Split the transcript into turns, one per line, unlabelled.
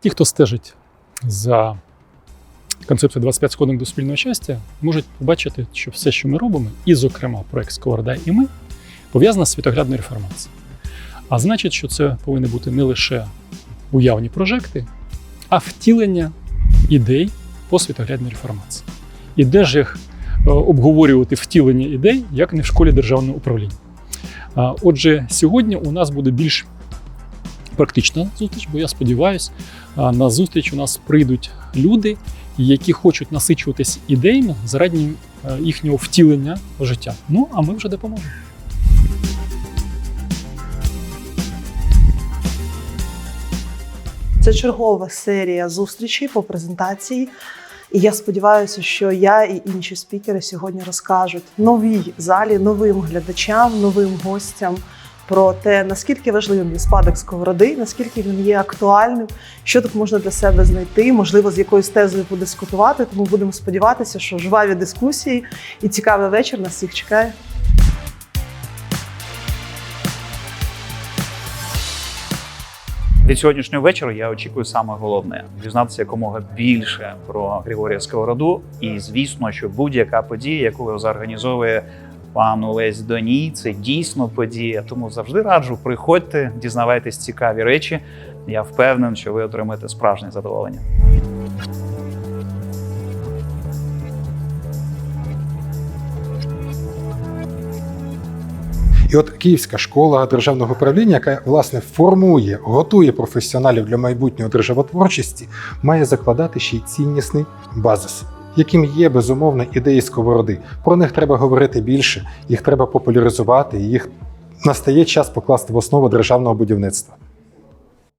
Ті, хто стежить за концепцією 25 сходинок до спільного щастя, можуть побачити, що все, що ми робимо, і, зокрема, проект Сковорода і ми, пов'язано з світоглядною реформацією. А значить, що це повинні бути не лише уявні прожекти, а втілення ідей по світоглядній реформації. І де ж їх е, обговорювати втілення ідей, як не в школі державного управління. Отже, сьогодні у нас буде більш практична зустріч, бо я сподіваюся, на зустріч у нас прийдуть люди, які хочуть насичуватись ідеями заради е, їхнього втілення в життя. Ну а ми вже допоможемо.
Це чергова серія зустрічей по презентації. І я сподіваюся, що я і інші спікери сьогодні розкажуть новій залі, новим глядачам, новим гостям про те, наскільки важливим є спадок сковороди, наскільки він є актуальним, що тут можна для себе знайти, можливо, з якоюсь тезою подискутувати. Тому будемо сподіватися, що жваві дискусії і цікавий вечір нас всіх чекає.
Від сьогоднішнього вечора я очікую саме головне дізнатися якомога більше про Григорія Сковороду. І звісно, що будь-яка подія, яку зорганізовує пан Олесь Доній, це дійсно подія. Тому завжди раджу приходьте, дізнавайтесь цікаві речі. Я впевнений, що ви отримаєте справжнє задоволення.
І от Київська школа державного управління, яка власне формує, готує професіоналів для майбутнього державотворчості, має закладати ще й ціннісний базис, яким є безумовно ідеї сковороди. Про них треба говорити більше, їх треба популяризувати, і їх настає час покласти в основу державного будівництва.